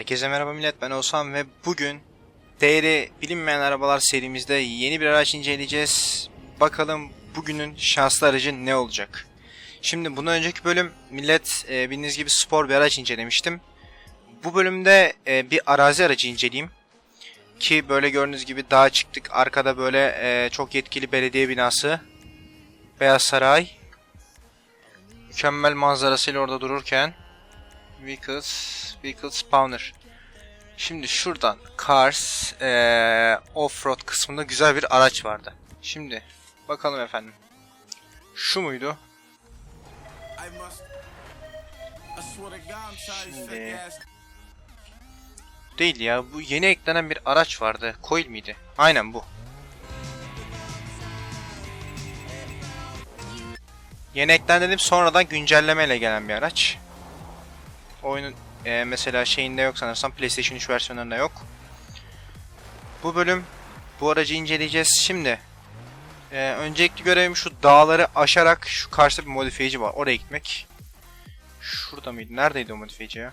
Herkese merhaba millet ben Oğuzhan ve bugün değeri bilinmeyen arabalar serimizde yeni bir araç inceleyeceğiz. Bakalım bugünün şanslı aracı ne olacak? Şimdi bundan önceki bölüm millet e, bildiğiniz gibi spor bir araç incelemiştim. Bu bölümde e, bir arazi aracı inceleyeyim. Ki böyle gördüğünüz gibi dağa çıktık. Arkada böyle e, çok yetkili belediye binası. Beyaz Saray. Mükemmel manzarasıyla orada dururken Vehicles, Vehicle Spawner. Şimdi şuradan Cars eee Offroad kısmında güzel bir araç vardı. Şimdi bakalım efendim. Şu muydu? Şimdi değil ya. Bu yeni eklenen bir araç vardı. Coil miydi? Aynen bu. Yeni eklen dedim sonradan güncellemeyle gelen bir araç. Oyunun e, mesela şeyinde yok sanırsam PlayStation 3 versiyonlarında yok. Bu bölüm bu aracı inceleyeceğiz. Şimdi e, öncelikli görevim şu dağları aşarak şu karşıda bir modifiyeci var. Oraya gitmek. Şurada mıydı? Neredeydi o modifiyeci ya?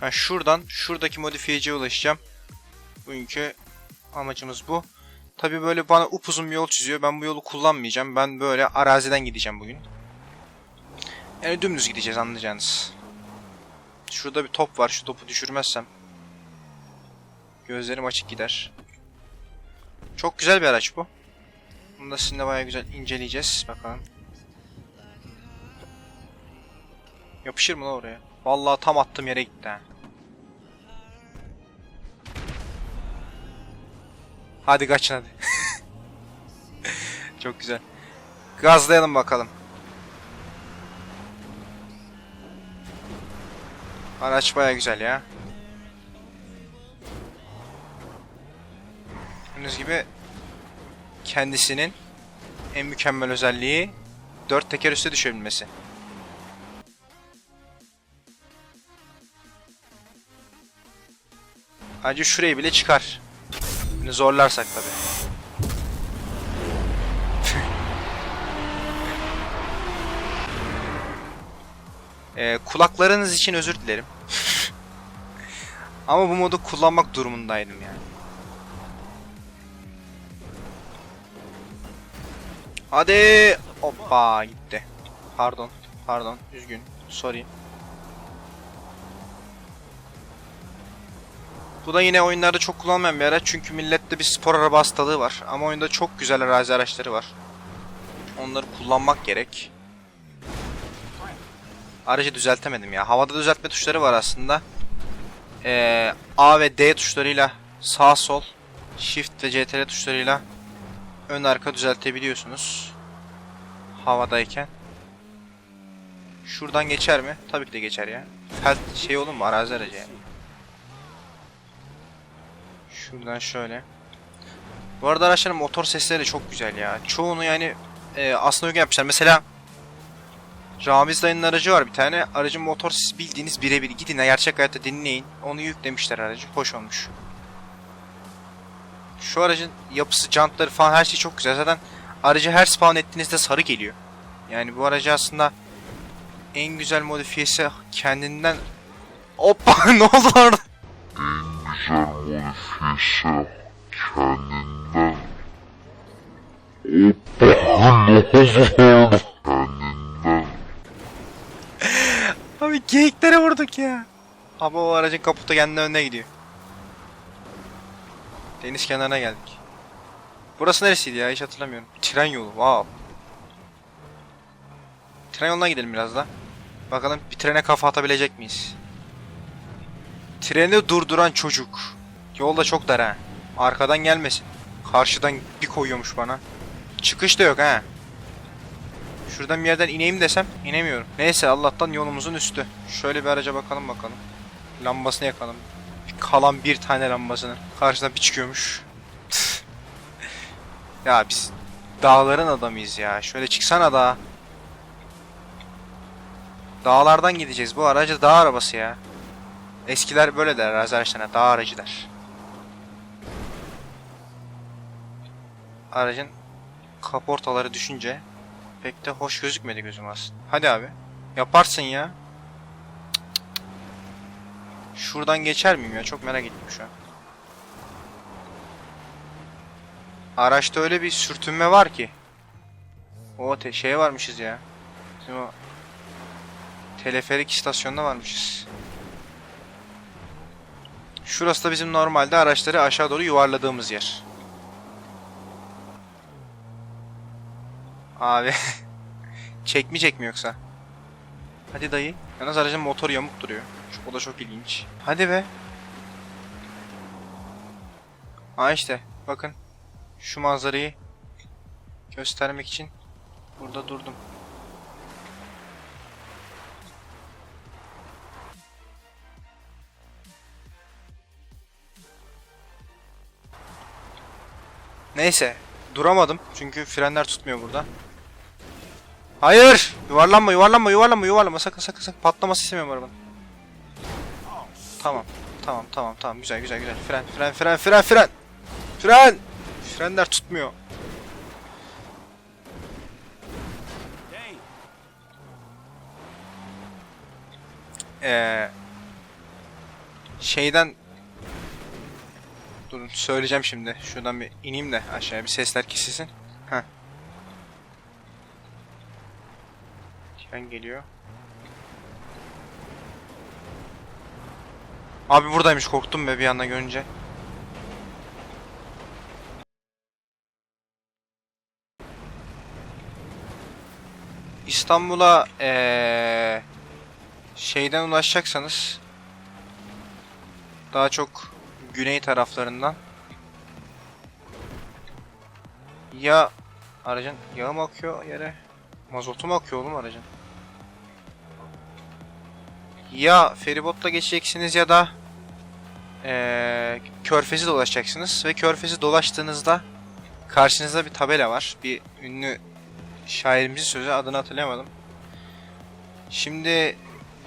Ha şuradan şuradaki modifiyeciye ulaşacağım. Bugünkü amacımız bu. Tabi böyle bana upuzun bir yol çiziyor. Ben bu yolu kullanmayacağım. Ben böyle araziden gideceğim bugün. Yani dümdüz gideceğiz anlayacağınız. Şurada bir top var. Şu topu düşürmezsem. Gözlerim açık gider. Çok güzel bir araç bu. Bunu da sizinle bayağı güzel inceleyeceğiz. Bakalım. Yapışır mı lan oraya? Vallahi tam attığım yere gitti ha. Hadi kaçın hadi. Çok güzel. Gazlayalım bakalım. Araç baya güzel ya. Gördüğünüz gibi kendisinin en mükemmel özelliği dört teker üstü düşebilmesi. Ayrıca şurayı bile çıkar. Zorlarsak tabi. Ee, kulaklarınız için özür dilerim. Ama bu modu kullanmak durumundaydım yani. Hadi. Hoppa gitti. Pardon. Pardon. Üzgün. Sorry. Bu da yine oyunlarda çok kullanılmayan bir araç çünkü millette bir spor araba hastalığı var. Ama oyunda çok güzel arazi araçları var. Onları kullanmak gerek. Aracı düzeltemedim ya. Havada düzeltme tuşları var aslında. Ee, A ve D tuşlarıyla sağ sol, Shift ve CTRL tuşlarıyla ön arka düzeltebiliyorsunuz. Havadayken. Şuradan geçer mi? Tabii ki de geçer ya. Felt şey olur mu? Arazi aracı yani. Şuradan şöyle. Bu arada araçların motor sesleri de çok güzel ya. Çoğunu yani e, aslında uygun yapmışlar. Mesela Ramiz dayının aracı var bir tane. Aracın motor sesi bildiğiniz birebir. Gidin gerçek hayatta dinleyin. Onu yüklemişler aracı. Hoş olmuş. Şu aracın yapısı, jantları falan her şey çok güzel. Zaten aracı her spawn ettiğinizde sarı geliyor. Yani bu aracı aslında en güzel modifiyesi kendinden... Hoppa ne oldu orada? güzel modifiyesi kendinden Hoppa ne oldu? Kendinden Abi geyiklere vurduk ya. Abi o aracın kaputu kendi önüne gidiyor. Deniz kenarına geldik. Burası neresiydi ya hiç hatırlamıyorum. Tren yolu wow. Tren yoluna gidelim biraz da. Bakalım bir trene kafa atabilecek miyiz? Treni durduran çocuk. Yolda çok dar ha. Arkadan gelmesin. Karşıdan bir koyuyormuş bana. Çıkış da yok ha. Şuradan bir yerden ineyim desem inemiyorum. Neyse Allah'tan yolumuzun üstü. Şöyle bir araca bakalım bakalım. Lambasını yakalım. Kalan bir tane lambasını. Karşıdan bir çıkıyormuş. ya biz dağların adamıyız ya. Şöyle çıksana da. Dağlardan gideceğiz. Bu aracı dağ arabası ya. Eskiler böyle der arazi araçlarına. Dağ aracı der. Aracın kaportaları düşünce pek de hoş gözükmedi gözüm aslında. Hadi abi. Yaparsın ya. Şuradan geçer miyim ya? Çok merak ettim şu an. Araçta öyle bir sürtünme var ki. O te şeye varmışız ya. Bizim o teleferik istasyonuna varmışız. Şurası da bizim normalde araçları aşağı doğru yuvarladığımız yer. Abi. Çekmeyecek mi yoksa? Hadi dayı. Yalnız aracın motoru yamuk duruyor. Şu- O da çok ilginç. Hadi be. Aa işte. Bakın. Şu manzarayı göstermek için burada durdum. Neyse. Duramadım. Çünkü frenler tutmuyor burada. Hayır! Yuvarlanma, yuvarlanma, yuvarlanma, yuvarlanma. Sakın, sakın, sakın. Patlaması istemiyorum arabanın. Tamam. Tamam, tamam, tamam. Güzel, güzel, güzel. Fren, fren, fren, fren, fren. Fren! Frenler tutmuyor. Ee, şeyden Durun söyleyeceğim şimdi. Şuradan bir ineyim de aşağıya bir sesler kesilsin. Heh. Tren geliyor. Abi buradaymış korktum be bir anda görünce. İstanbul'a eee şeyden ulaşacaksanız daha çok güney taraflarından ya aracın yağı mı akıyor yere mazotu mu akıyor oğlum aracın ya feribotla geçeceksiniz ya da eee körfezi dolaşacaksınız ve körfezi dolaştığınızda karşınızda bir tabela var bir ünlü şairimizin sözü adını hatırlayamadım şimdi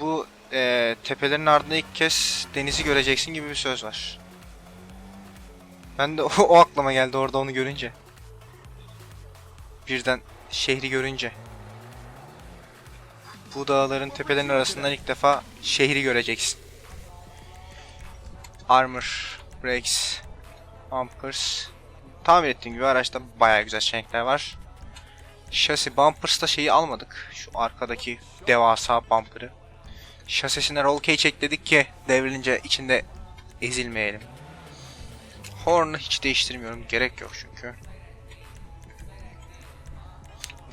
bu e, tepelerin ardında ilk kez denizi göreceksin gibi bir söz var. Ben de o, o aklıma geldi orada onu görünce. Birden şehri görünce. Bu dağların tepelerin arasından ilk defa şehri göreceksin. Armor, brakes, bumpers. Tahmin ettiğim gibi araçta bayağı güzel seçenekler var. Şasi bumpers'ta şeyi almadık. Şu arkadaki devasa bumper'ı. Şasisine roll cage ekledik ki devrilince içinde ezilmeyelim. Horn'u hiç değiştirmiyorum. Gerek yok çünkü.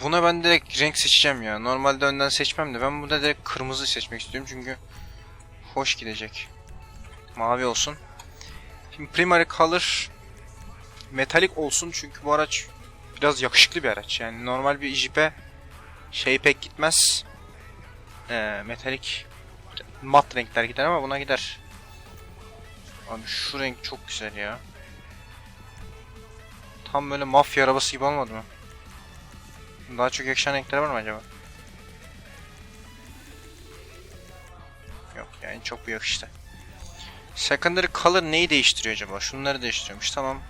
Buna ben direkt renk seçeceğim ya. Normalde önden seçmem de ben burada direkt kırmızı seçmek istiyorum çünkü hoş gidecek. Mavi olsun. Şimdi primary color metalik olsun çünkü bu araç biraz yakışıklı bir araç. Yani normal bir jipe şey pek gitmez. Ee, metalik mat renkler gider ama buna gider. Abi şu renk çok güzel ya. Tam böyle mafya arabası gibi olmadı mı? Daha çok yakışan renkler var mı acaba? Yok yani çok bu yakıştı. Secondary color neyi değiştiriyor acaba? Şunları değiştiriyormuş tamam.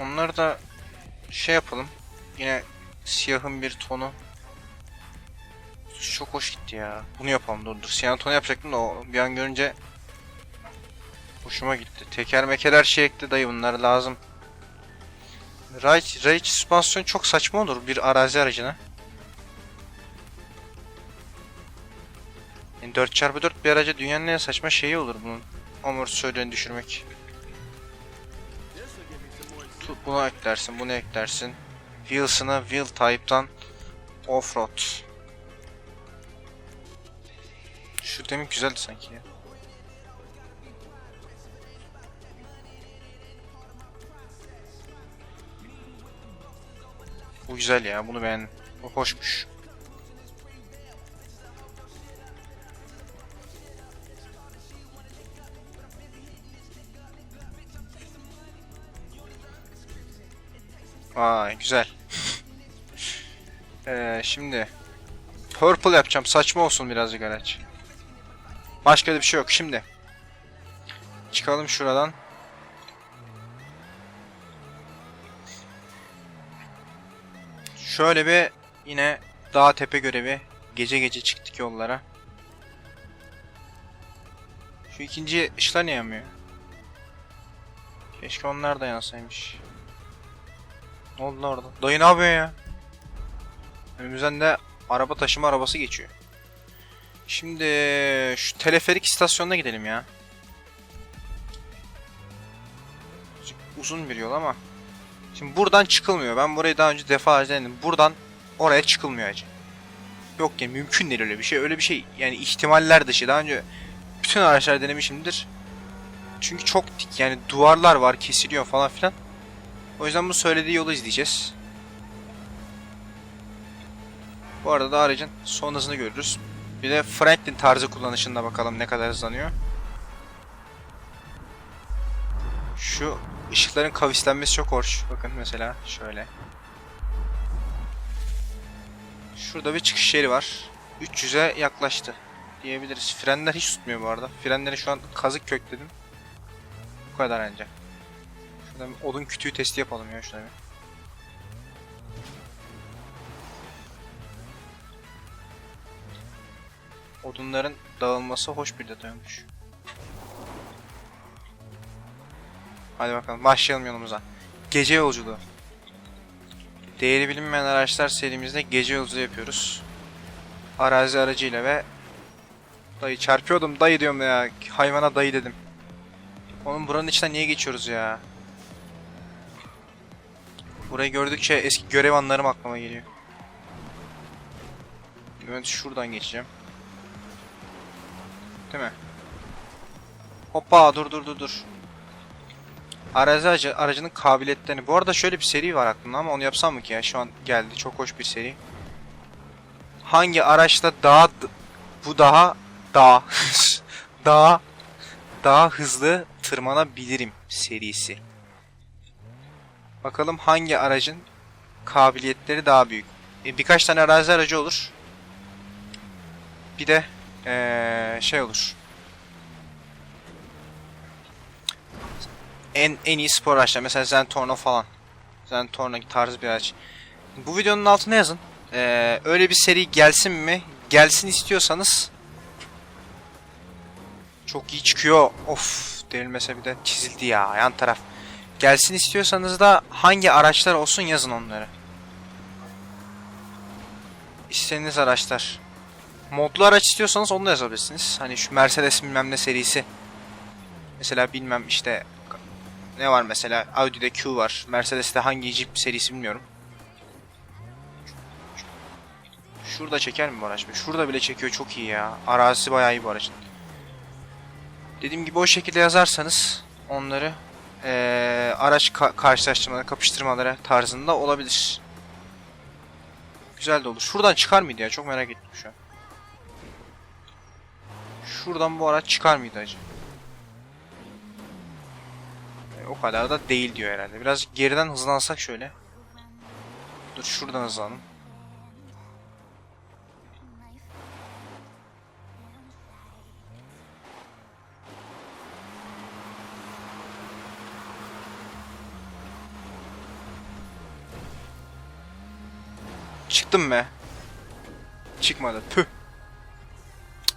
Onları da şey yapalım. Yine siyahın bir tonu. Çok hoş gitti ya. Bunu yapalım dur dur. Siyah tonu yapacaktım da o bir an görünce hoşuma gitti. Teker meker her şey ekli dayı bunlar lazım. Rage, Rage süspansiyon çok saçma olur bir arazi aracına. Yani 4x4 bir araca dünyanın en saçma şeyi olur bunun. Amortisörlerini düşürmek. Bunu eklersin, bunu eklersin. Wheels'ını wheel type'dan offroad. Şu demin güzeldi sanki ya. Bu güzel ya, bunu beğendim. Bu hoşmuş. Vay güzel. Ee, şimdi purple yapacağım. Saçma olsun birazcık araç. Başka bir şey yok. Şimdi çıkalım şuradan. Şöyle bir yine dağ tepe görevi. Gece gece çıktık yollara. Şu ikinci ışıklar niye yanmıyor? Keşke onlar da yansaymış. Ne oldu orada? Dayı ne yapıyor ya? Önümüzden de araba taşıma arabası geçiyor. Şimdi şu teleferik istasyonuna gidelim ya. Uzun bir yol ama. Şimdi buradan çıkılmıyor. Ben burayı daha önce defalarca denedim. Buradan oraya çıkılmıyor acı. Yok ya mümkün değil öyle bir şey. Öyle bir şey yani ihtimaller dışı. Daha önce bütün araçlar denemişimdir. Çünkü çok dik yani duvarlar var kesiliyor falan filan. O yüzden bu söylediği yolu izleyeceğiz. Bu arada da aracın son hızını görürüz. Bir de Franklin tarzı kullanışında bakalım ne kadar hızlanıyor. Şu ışıkların kavislenmesi çok hoş. Bakın mesela şöyle. Şurada bir çıkış yeri var. 300'e yaklaştı diyebiliriz. Frenler hiç tutmuyor bu arada. Frenleri şu an kazık kökledim. Bu kadar ancak. Şurada bir odun kütüğü testi yapalım ya şurada bir. Odunların dağılması hoş bir detay olmuş. Hadi bakalım başlayalım yolumuza. Gece yolculuğu. Değeri bilinmeyen araçlar serimizde gece yolculuğu yapıyoruz. Arazi aracıyla ve Dayı çarpıyordum dayı diyorum ya. Hayvana dayı dedim. Oğlum buranın içinden niye geçiyoruz ya? Burayı gördükçe eski görev anlarım aklıma geliyor. Ben şuradan geçeceğim. Değil mi? Hoppa dur dur dur dur. Aracı, aracının kabiliyetlerini. Bu arada şöyle bir seri var aklımda ama onu yapsam mı ki ya? Şu an geldi. Çok hoş bir seri. Hangi araçta daha bu daha daha daha daha hızlı tırmanabilirim serisi. Bakalım hangi aracın kabiliyetleri daha büyük. E, birkaç tane arazi aracı olur. Bir de ee, şey olur. En en iyi spor araçlar mesela Zentorno falan. Zentorno tarzı bir araç. Bu videonun altına yazın. Ee, öyle bir seri gelsin mi? Gelsin istiyorsanız çok iyi çıkıyor. Of denilmese bir de çizildi ya yan taraf. Gelsin istiyorsanız da hangi araçlar olsun yazın onları. İstediğiniz araçlar. Modlu araç istiyorsanız onu da yazabilirsiniz. Hani şu Mercedes bilmem ne serisi. Mesela bilmem işte ne var mesela Audi'de Q var. Mercedes'te hangi Jeep serisi bilmiyorum. Şurada çeker mi bu araç? Şurada bile çekiyor çok iyi ya. Arazisi bayağı iyi bu aracın. Dediğim gibi o şekilde yazarsanız onları eee, araç ka- karşılaştırmaları, kapıştırmaları tarzında olabilir. Güzel de olur. Şuradan çıkar mıydı ya? Çok merak ettim şu an. Şuradan bu araç çıkar mıydı acaba? E, o kadar da değil diyor herhalde. Biraz geriden hızlansak şöyle. Dur şuradan hızlanalım. Çıktım be. Çıkmadı. Püh.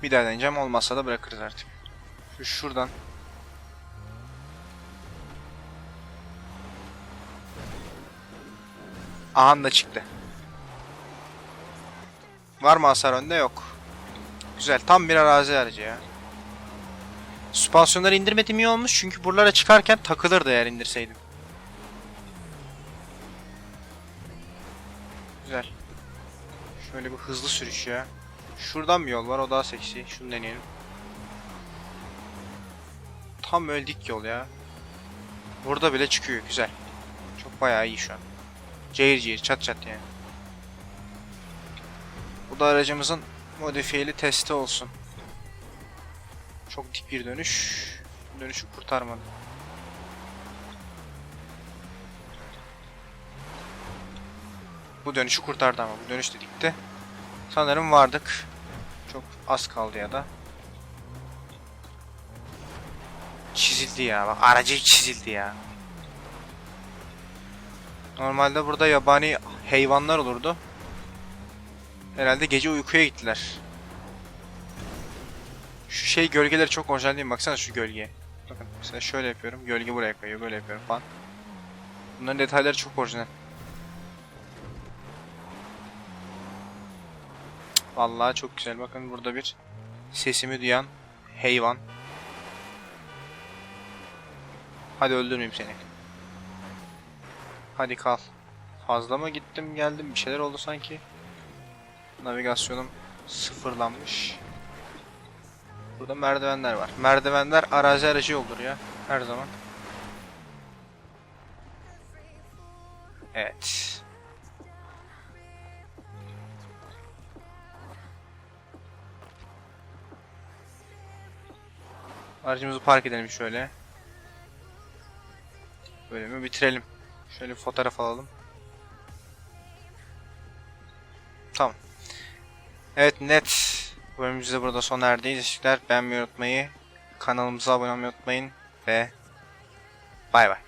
Bir daha deneyeceğim. Olmazsa da bırakırız artık. Şu şuradan. Aha da çıktı. Var mı hasar önde? Yok. Güzel. Tam bir arazi aracı ya. Süspansiyonları indirmedim iyi olmuş çünkü buralara çıkarken takılırdı eğer indirseydim. Güzel. Şöyle bir hızlı sürüş ya. Şuradan bir yol var o daha seksi. Şunu deneyelim. Tam öldük yol ya. Burada bile çıkıyor güzel. Çok bayağı iyi şu an. Cayır cayır çat çat yani. Bu da aracımızın modifiyeli testi olsun. Çok dik bir dönüş. Dönüşü kurtarmadı. Bu dönüşü kurtardı ama bu dönüş de dikti. Sanırım vardık. Çok az kaldı ya da. Çizildi ya bak aracı çizildi ya. Normalde burada yabani hayvanlar olurdu. Herhalde gece uykuya gittiler. Şu şey gölgeleri çok orijinal değil mi? Baksana şu gölgeye. Bakın mesela şöyle yapıyorum. Gölge buraya kayıyor. Böyle yapıyorum falan. Bunların detayları çok orijinal. Vallahi çok güzel. Bakın burada bir sesimi duyan hayvan. Hadi öldürmeyeyim seni. Hadi kal. Fazla mı gittim geldim bir şeyler oldu sanki. Navigasyonum sıfırlanmış. Burada merdivenler var. Merdivenler arazi aracı olur ya. Her zaman. Aracımızı park edelim şöyle. Bölümü bitirelim. Şöyle bir fotoğraf alalım. Tamam. Evet net. Bölümümüz de burada sona erdi. Teşekkürler. Beğenmeyi unutmayı, kanalımıza abone olmayı unutmayın ve bay bay.